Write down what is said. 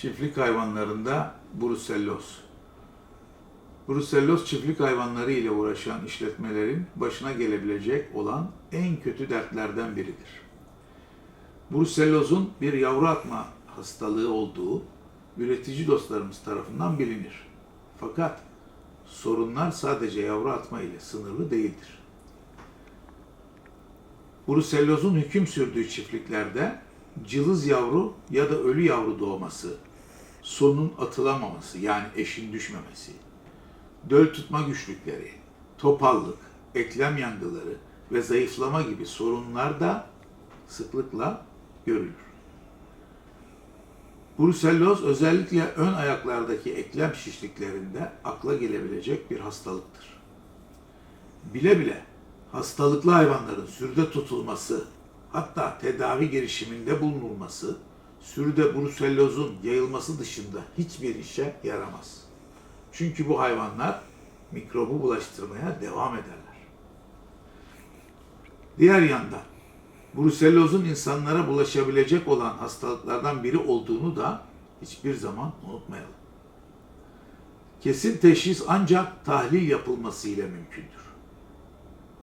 Çiftlik hayvanlarında bruselloz. Bruselloz çiftlik hayvanları ile uğraşan işletmelerin başına gelebilecek olan en kötü dertlerden biridir. Brusellozun bir yavru atma hastalığı olduğu üretici dostlarımız tarafından bilinir. Fakat sorunlar sadece yavru atma ile sınırlı değildir. Brusellozun hüküm sürdüğü çiftliklerde cılız yavru ya da ölü yavru doğması, sonun atılamaması yani eşin düşmemesi, döl tutma güçlükleri, topallık, eklem yangıları ve zayıflama gibi sorunlar da sıklıkla görülür. Bruselloz özellikle ön ayaklardaki eklem şişliklerinde akla gelebilecek bir hastalıktır. Bile bile hastalıklı hayvanların sürüde tutulması, hatta tedavi girişiminde bulunulması, sürüde brusellozun yayılması dışında hiçbir işe yaramaz. Çünkü bu hayvanlar mikrobu bulaştırmaya devam ederler. Diğer yandan brusellozun insanlara bulaşabilecek olan hastalıklardan biri olduğunu da hiçbir zaman unutmayalım. Kesin teşhis ancak tahlil yapılmasıyla mümkündür.